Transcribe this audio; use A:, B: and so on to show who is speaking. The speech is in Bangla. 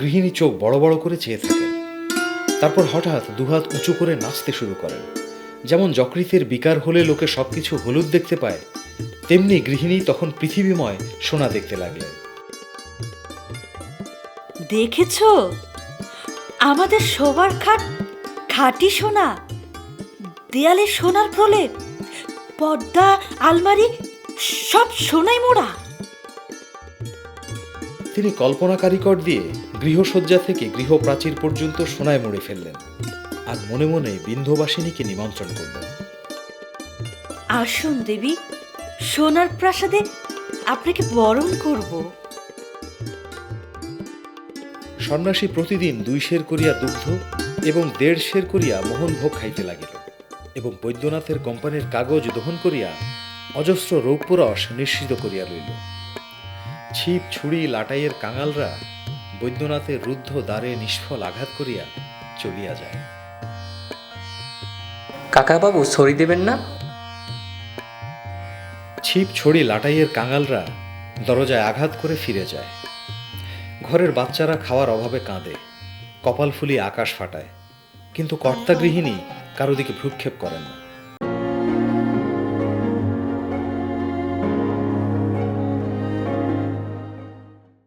A: গৃহিণী চোখ বড় বড় করে চেয়ে থাকেন। তারপর হঠাৎ দুহাত উঁচু করে নাচতে শুরু করেন। যেমন যকৃতের বিকার হলে লোকে সবকিছু হলুদ দেখতে পায়, তেমনি গৃহিণী তখন পৃথিবীময় সোনা দেখতে লাগলেন।
B: দেখেছ? আমাদের শোবার খাট খাঁটি সোনা, দেয়ালে সোনার প্রলেপ, পর্দা, আলমারি, সব সোনাই মোড়া।
A: তিনি কল্পনা কারিকর দিয়ে গৃহসজ্জা থেকে গৃহপ্রাচীর পর্যন্ত সোনায় মুড়ে ফেললেন আর মনে মনে বিন্ধবাসিনীকে নিমন্ত্রণ করলেন।
B: আসুন দেবী সোনার প্রাসাদে আপনাকে বরণ করব।
A: সন্ন্যাসী প্রতিদিন দুই সের করিয়া দুগ্ধ এবং দেড় সের করিয়া মোহনভোগ খাইতে লাগিল এবং বৈদ্যনাথের কোম্পানির কাগজ দহন করিয়া অজস্র রৌপ্যরস নিশ্চিত করিয়া লইল। ছিপ ছুরি লাটাইয়ের কাঙালরা বৈদ্যনাথের রুদ্ধ দ্বারে নিষ্ফল আঘাত করিয়া চলিয়া যায়।
C: কাকাবাবু সরি দেবেন না?
A: ছিপ ছড়ি লাটাইয়ের কাঙালরা দরজায় আঘাত করে ফিরে যায়। ঘরের বাচ্চারা খাওয়ার অভাবে কাঁদে কপাল ফুলি আকাশ ফাটায় কিন্তু কর্তা গৃহিণী কারও দিকে ভ্রুক্ষেপ করেন না।